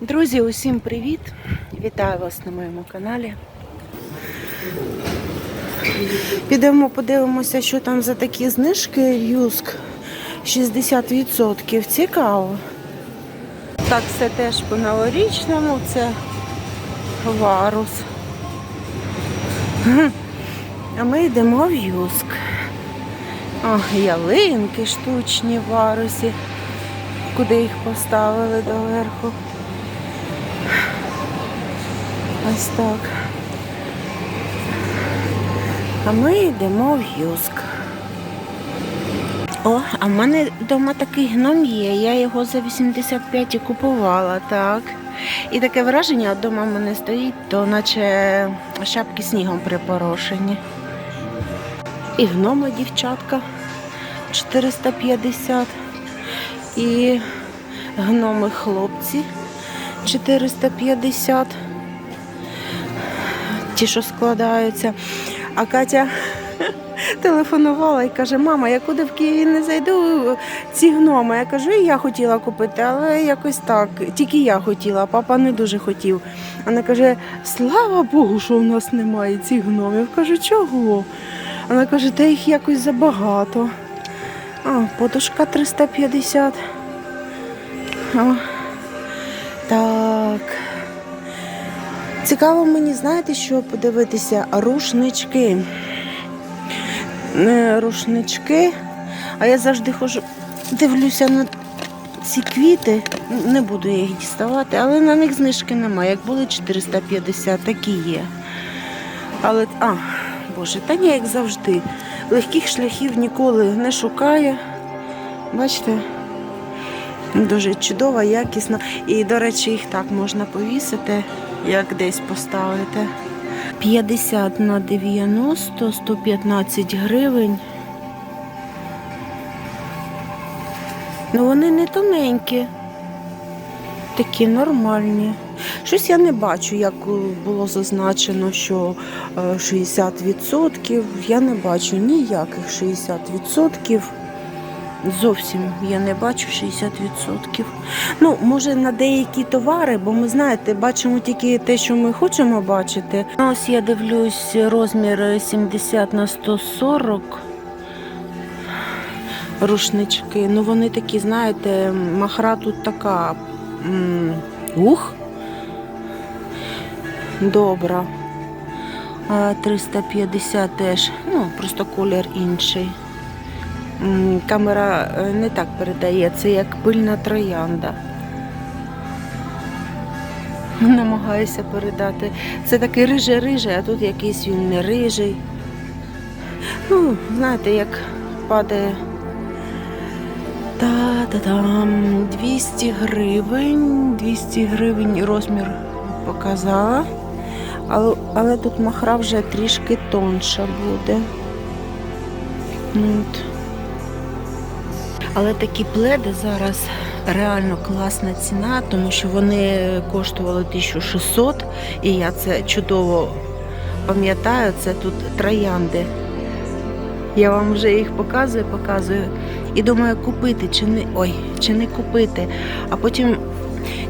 Друзі, усім привіт! Вітаю вас на моєму каналі. Підемо подивимося, що там за такі знижки Юск 60%. Цікаво. Так, це теж по новорічному, це варус. А ми йдемо в Юск. О, ялинки штучні в варусі. Куди їх поставили доверху. Ось так. А ми йдемо в Юск. О, а в мене вдома такий гном є. Я його за 85 і купувала, так. І таке враження вдома в мене стоїть, то наче шапки снігом припорошені. І гнома дівчатка 450. І гноми хлопці 450. Ті, що складаються. А Катя телефонувала і каже, мама, я куди в Києві не зайду ці гноми. Я кажу, і я хотіла купити, але якось так. Тільки я хотіла, папа не дуже хотів. Вона каже, слава Богу, що в нас немає цих гномів. Кажу, чого? Вона каже, та їх якось забагато. А, подушка 350. О, так. Цікаво мені, знаєте, що подивитися? Рушнички. Рушнички. А я завжди хожу, дивлюся на ці квіти. Не буду їх діставати, але на них знижки немає. Як були 450, так і є. Але, а, Боже, та ні, як завжди. Легких шляхів ніколи не шукає. Бачите? Дуже чудова, якісна. І, до речі, їх так можна повісити, як десь поставити. 50 на 90, 115 гривень. Ну вони не тоненькі, такі нормальні. Щось я не бачу, як було зазначено, що е, 60%. Я не бачу ніяких 60%. Зовсім я не бачу 60%. Ну, може, на деякі товари, бо ми знаєте, бачимо тільки те, що ми хочемо бачити. Ось я дивлюсь розмір 70 на 140 рушнички. Ну, вони такі, знаєте, махра тут така. Ух. Добра. 350 теж, ну, просто колір інший. Камера е, не так передає, це як пильна троянда. Намагаюся передати. Це такий рижий-рижий, а тут якийсь він не рижий. Ну, знаєте, як падає. Та-та-там, 200 гривень, 200 гривень розмір показала. Але, але тут махра вже трішки тонша буде. От. Але такі пледи зараз реально класна ціна, тому що вони коштували 1600, і я це чудово пам'ятаю, це тут троянди. Я вам вже їх показую, показую. І думаю, купити чи не ой, чи не купити. А потім,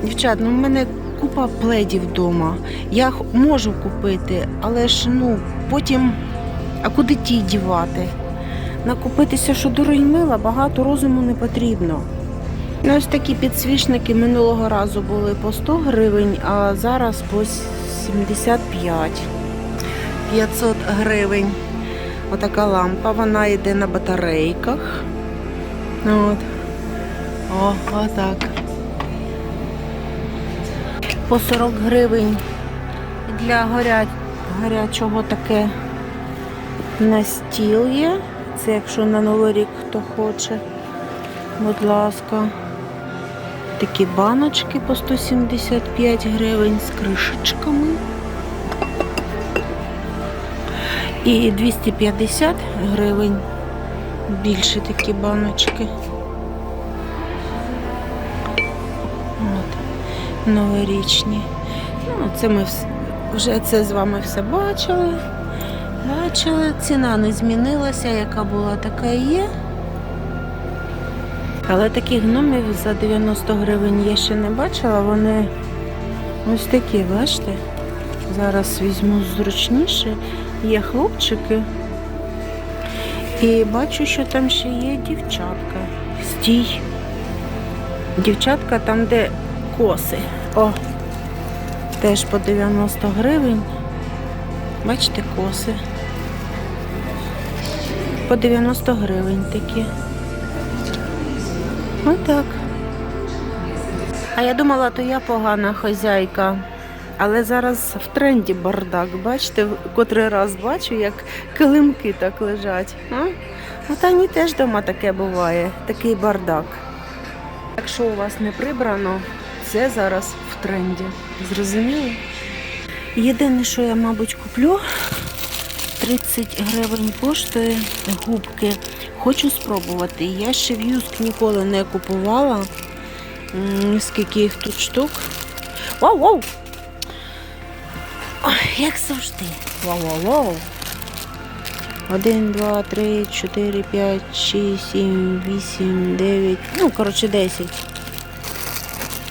дівчат, ну в мене купа пледів вдома. Я можу купити, але ж ну потім, а куди ті дівати? Накупитися, що дорого мила, багато розуму не потрібно. Ну, ось такі підсвічники минулого разу були по 100 гривень, а зараз по 75. 500 гривень. Отака лампа, вона йде на батарейках. От. О, отак. По 40 гривень для горя... гарячого таке на стіл є. Це якщо на Новий рік хто хоче. Будь ласка. Такі баночки по 175 гривень з кришечками. І 250 гривень більше такі баночки. От, новорічні. Ну, це ми вже це з вами все бачили. Бачили, ціна не змінилася, яка була, така і є. Але таких гномів за 90 гривень я ще не бачила. Вони Ось такі, бачите? Зараз візьму зручніше. Є хлопчики. І бачу, що там ще є дівчатка. Стій. Дівчатка там, де коси. О! Теж по 90 гривень. Бачите, коси. По 90 гривень такі. Отак. А я думала, то я погана хазяйка. Але зараз в тренді бардак. Бачите, котрий раз бачу, як килимки так лежать. А? Ну, та ні, теж вдома таке буває, такий бардак. Якщо у вас не прибрано, це зараз в тренді. Зрозуміли? Єдине, що я, мабуть, куплю, 30 гривень коштує губки. Хочу спробувати. Я ще в юск ніколи не купувала. Скільки їх тут штук. Вау, вау! Як завжди. Вау, вау, вау. Один, два, три, чотири, п'ять, шість, сім, вісім, дев'ять. Ну, коротше, десять.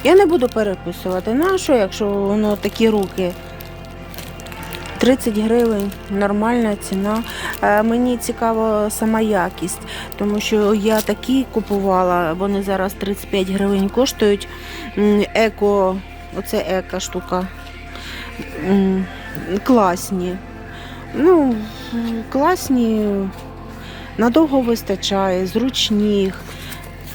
Я не буду переписувати. Що, якщо воно такі руки? 30 гривень, нормальна ціна. Е, Мені цікава сама якість, тому що я такі купувала, вони зараз 35 гривень коштують. Еко, оце ека штука. Класні. Ну, класні, надовго вистачає, зручні,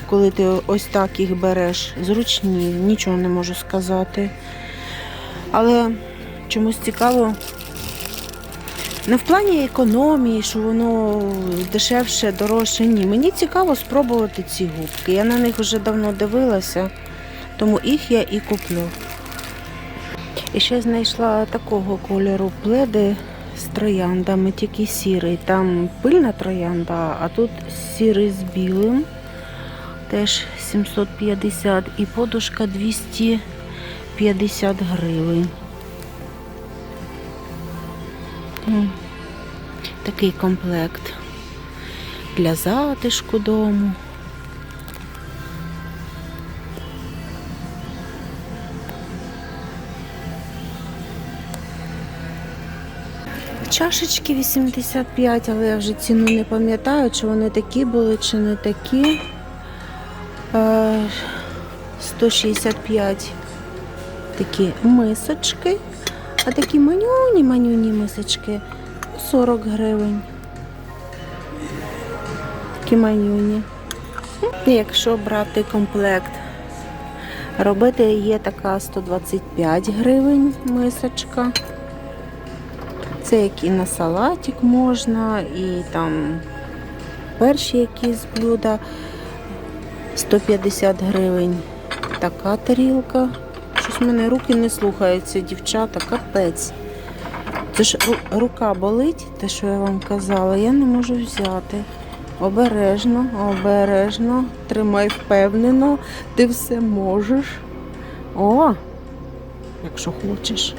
коли ти ось так їх береш. Зручні, нічого не можу сказати. Але чомусь цікаво. Не в плані економії, що воно дешевше, дорожче. Ні. Мені цікаво спробувати ці губки. Я на них вже давно дивилася, тому їх я і куплю. І ще знайшла такого кольору пледи з трояндами, тільки сірий. Там пильна троянда, а тут сірий з білим. Теж 750 і подушка 250 гривень. Такий комплект для затишку дому. Чашечки 85, але я вже ціну не пам'ятаю, чи вони такі були, чи не такі. Е, 165 такі мисочки. А такі манюні, манюні мисочки 40 гривень. Такі манюні. І Якщо брати комплект, робити є така 125 гривень мисочка. Це як і на салатик можна, і там перші якісь блюда 150 гривень. Така тарілка. Щось в мене руки не слухаються, дівчата, капець. Це ж рука болить, те, що я вам казала, я не можу взяти. Обережно, обережно, тримай впевнено, ти все можеш. О, якщо хочеш.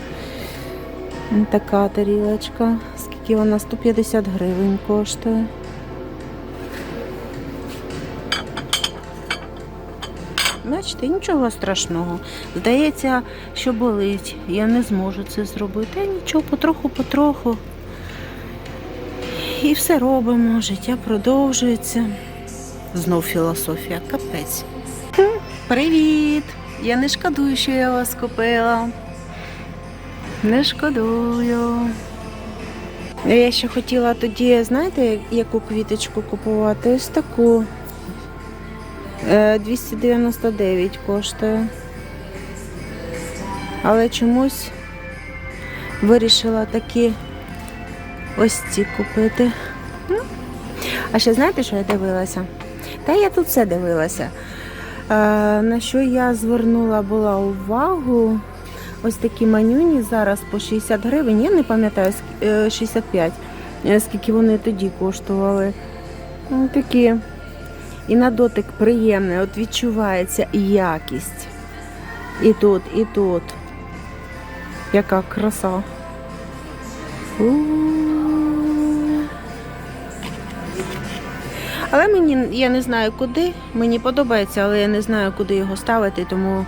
Така тарілочка. Скільки вона? 150 гривень коштує. Бачите, нічого страшного. Здається, що болить. Я не зможу це зробити. А нічого, потроху-потроху. І все робимо, життя продовжується. Знов філософія, капець. Привіт! Я не шкодую, що я вас купила. Не шкодую. Я ще хотіла тоді, знаєте, яку квіточку купувати? Ось таку. Е, 299 коштує. Але чомусь вирішила такі ось ці купити. Ну, А ще знаєте, що я дивилася? Та я тут все дивилася. Е, на що я звернула була увагу? Ось такі манюні зараз по 60 гривень. Я не пам'ятаю, е, 65, е, скільки вони тоді коштували. Ну, такі. І на дотик приємний, от відчувається якість. І тут, і тут. Яка краса. Але мені я не знаю куди. Мені подобається, але я не знаю, куди його ставити, тому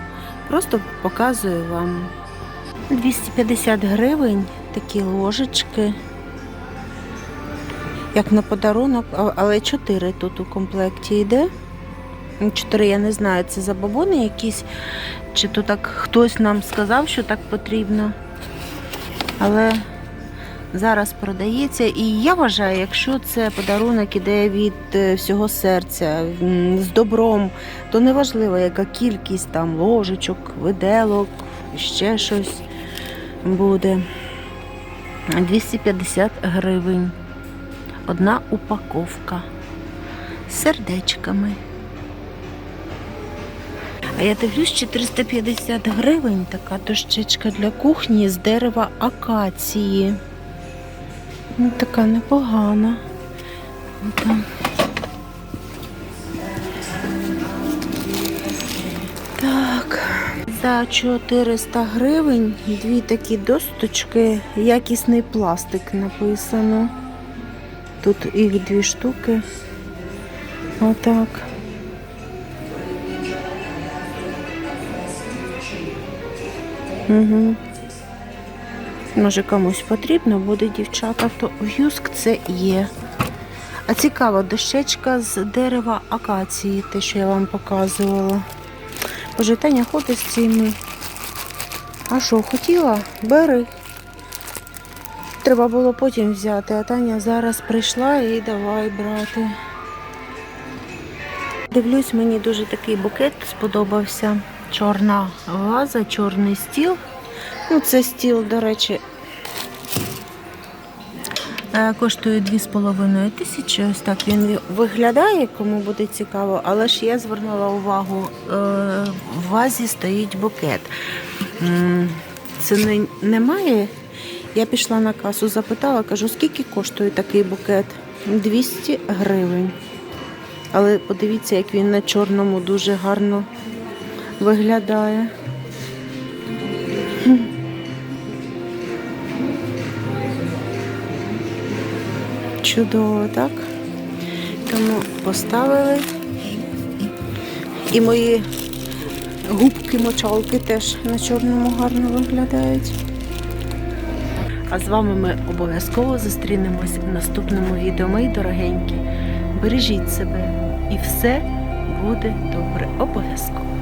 просто показую вам. 250 гривень такі ложечки. Як на подарунок, але 4 тут у комплекті йде. 4, я не знаю, це забобони якісь, чи то так хтось нам сказав, що так потрібно. Але зараз продається. І я вважаю, якщо це подарунок іде від е, всього серця, з добром, то неважливо, яка кількість там ложечок, виделок, ще щось буде. 250 гривень. Одна упаковка з сердечками. А я дивлюсь, 450 гривень така дощечка для кухні з дерева акації. Ну, така непогана. Ну. Так, за 400 гривень дві такі досточки, якісний пластик написано. Тут їх дві штуки. Отак. Угу. Може комусь потрібно буде, дівчата, то в Юск це є. А цікава дощечка з дерева акації, те, що я вам показувала. Боже, Таня ходить з цими. А що, хотіла? Бери. Треба було потім взяти, а Таня зараз прийшла і давай брати. Дивлюсь, мені дуже такий букет сподобався. Чорна ваза, чорний стіл. Ну, це стіл, до речі, е, коштує 2,5 тисячі. Ось так він виглядає, кому буде цікаво, але ж я звернула увагу, е, в вазі стоїть букет. Це не, немає. Я пішла на касу, запитала, кажу, скільки коштує такий букет? 200 гривень. Але подивіться, як він на чорному дуже гарно виглядає. Чудово, так? Тому поставили. І мої губки-мочалки теж на чорному гарно виглядають. А з вами ми обов'язково зустрінемось в наступному відео. Мої дорогенькі, бережіть себе і все буде добре. Обов'язково.